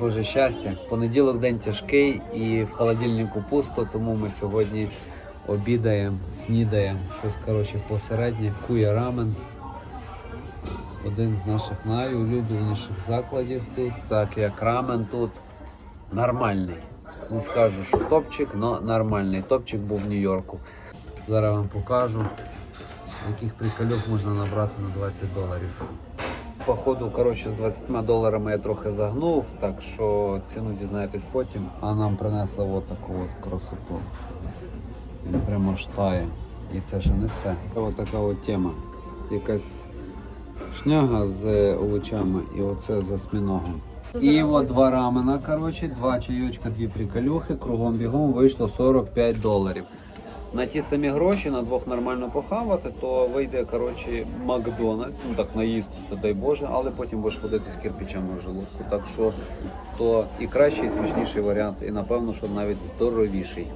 Боже щастя, понеділок день тяжкий і в холодильнику пусто, тому ми сьогодні обідаємо, снідаємо щось коротше посереднє. Куя рамен. Один з наших найулюбленіших закладів тут. Так як рамен тут нормальний. Не скажу, що топчик, але нормальний. Топчик був в Нью-Йорку. Зараз вам покажу, яких прикольок можна набрати на 20 доларів. Походу, коротше, з 20 доларами я трохи загнув, так що ціну дізнаєтесь потім. А нам принесли от таку от красоту. Він прямо аж тає. І це ще не все. Ось така от тема. Якась шняга з овочами і оце з осьміногом. І от два рамена, коротше, два чайочка, дві приколюхи, кругом бігом вийшло 45 доларів. На ті самі гроші, на двох нормально похавати, то вийде коротше, Макдональдс, ну так наїстися, дай Боже, але потім будеш ходити з кирпичами в желудку. Так що то і кращий, і смачніший варіант, і напевно, що навіть здоровіший.